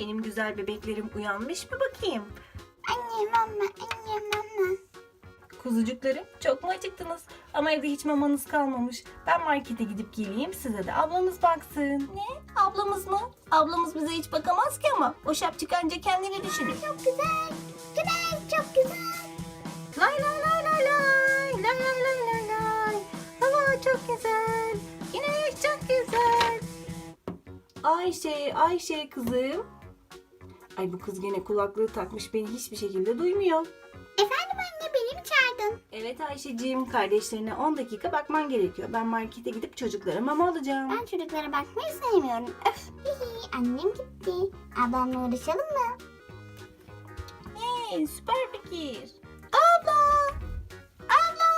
Benim güzel bebeklerim uyanmış mı bakayım? Anne mama, anne mama. Kuzucuklarım çok mu acıktınız? Ama evde hiç mamanız kalmamış. Ben markete gidip geleyim size de ablanız baksın. Ne? Ablamız mı? Ablamız bize hiç bakamaz ki ama. O şapçık anca kendini düşünür. Çok güzel. Güzel, çok güzel. Lay lay lay lay lay. Lay lay lay lay lay. Hava çok güzel. Güneş çok güzel. Ayşe, Ayşe kızım. Ay bu kız gene kulaklığı takmış beni hiçbir şekilde duymuyor. Efendim anne beni mi çağırdın? Evet Ayşe'ciğim kardeşlerine 10 dakika bakman gerekiyor. Ben markete gidip çocuklara mama alacağım. Ben çocuklara bakmayı sevmiyorum. Öf. Hihi, annem gitti. Ablamla uğraşalım mı? Hey, süper fikir. Abla! Abla!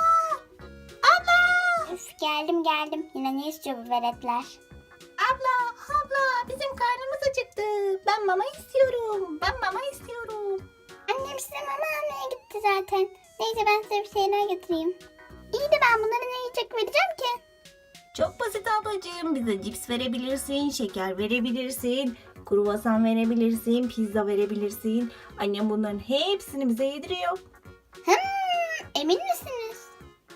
Abla! Üf geldim geldim. Yine ne istiyor bu veletler? Abla! Abla! Bizim karnımız acıktı. Ben mama istiyorum. Ben mama istiyorum. Annem size mama almaya gitti zaten. Neyse ben size bir şeyler getireyim. İyi de ben bunlara ne yiyecek vereceğim ki? Çok basit ablacığım. Bize cips verebilirsin, şeker verebilirsin, kruvasan verebilirsin, pizza verebilirsin. Annem bunların hepsini bize yediriyor. Hmm, emin misiniz?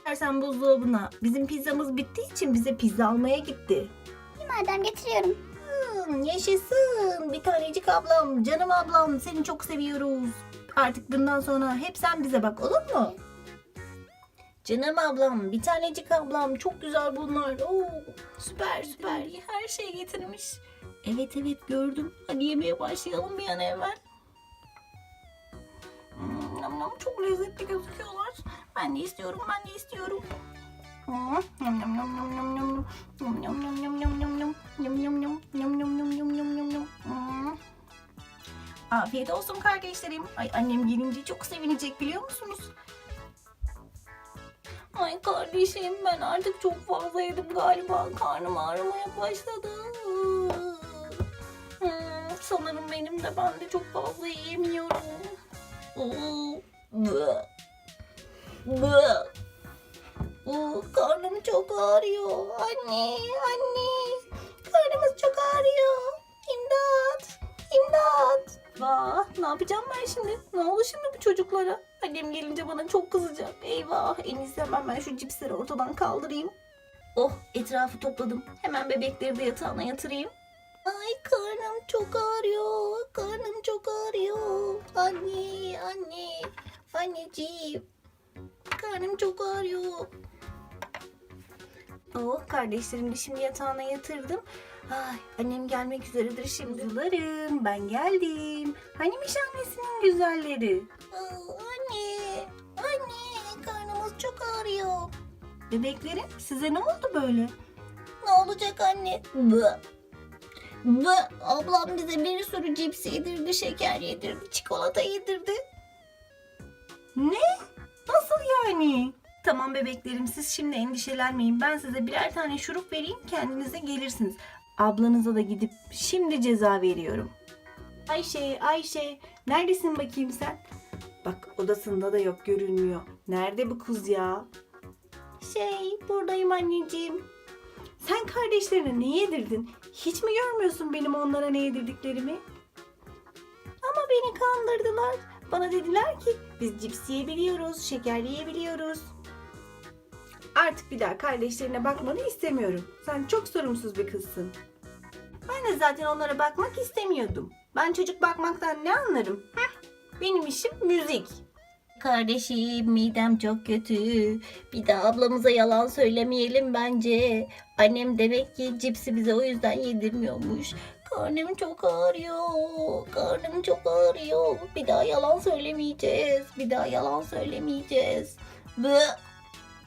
Dersen buzdolabına. Bizim pizzamız bittiği için bize pizza almaya gitti. İyi madem getiriyorum. Hmm, yaşasın. Bir tanecik ablam, canım ablam. Seni çok seviyoruz. Artık bundan sonra hep sen bize bak olur mu? Canım ablam, bir tanecik ablam. Çok güzel bunlar. Oo, süper süper. Her şey getirmiş. Evet evet gördüm. Hadi yemeye başlayalım bir an evvel. Hmm, çok lezzetli gözüküyorlar. Ben de istiyorum, ben de istiyorum. Afiyet olsun kardeşlerim. Ay annem gelince çok sevinecek biliyor musunuz? Ay kardeşim ben artık çok fazla yedim galiba. Karnım ağrımaya başladı. Hmm, sanırım benim de ben de çok fazla yiyemiyorum. Anne. Karnımız çok ağrıyor. İmdat, imdat. Vah, ne yapacağım ben şimdi? Ne oldu şimdi bu çocuklara? Annem gelince bana çok kızacak. Eyvah, en iyisi hemen ben şu cipsleri ortadan kaldırayım. Oh, etrafı topladım. Hemen bebekleri de yatağına yatırayım. Ay karnım çok ağrıyor. Karnım çok ağrıyor. Anne, anne, anneciğim. Karnım çok ağrıyor. Oh kardeşlerim de şimdi yatağına yatırdım. Ay annem gelmek üzeredir şimdi. Kuzularım ben geldim. Hanimiş annesinin güzelleri. anne, anne karnımız çok ağrıyor. Bebeklerim size ne oldu böyle? Ne olacak anne? Bı. Bı. Ablam bize bir sürü cips yedirdi, şeker yedirdi, çikolata yedirdi. Ne? Nasıl yani? Tamam bebeklerim siz şimdi endişelenmeyin. Ben size birer tane şurup vereyim kendinize gelirsiniz. Ablanıza da gidip şimdi ceza veriyorum. Ayşe, Ayşe neredesin bakayım sen? Bak odasında da yok görünmüyor. Nerede bu kız ya? Şey buradayım anneciğim. Sen kardeşlerine ne yedirdin? Hiç mi görmüyorsun benim onlara ne yedirdiklerimi? Ama beni kandırdılar. Bana dediler ki biz cips yiyebiliyoruz, şeker yiyebiliyoruz. Artık bir daha kardeşlerine bakmanı istemiyorum. Sen çok sorumsuz bir kızsın. Ben de zaten onlara bakmak istemiyordum. Ben çocuk bakmaktan ne anlarım? Heh, benim işim müzik. Kardeşim midem çok kötü. Bir daha ablamıza yalan söylemeyelim bence. Annem demek ki cipsi bize o yüzden yedirmiyormuş. Karnım çok ağrıyor. Karnım çok ağrıyor. Bir daha yalan söylemeyeceğiz. Bir daha yalan söylemeyeceğiz. Bı.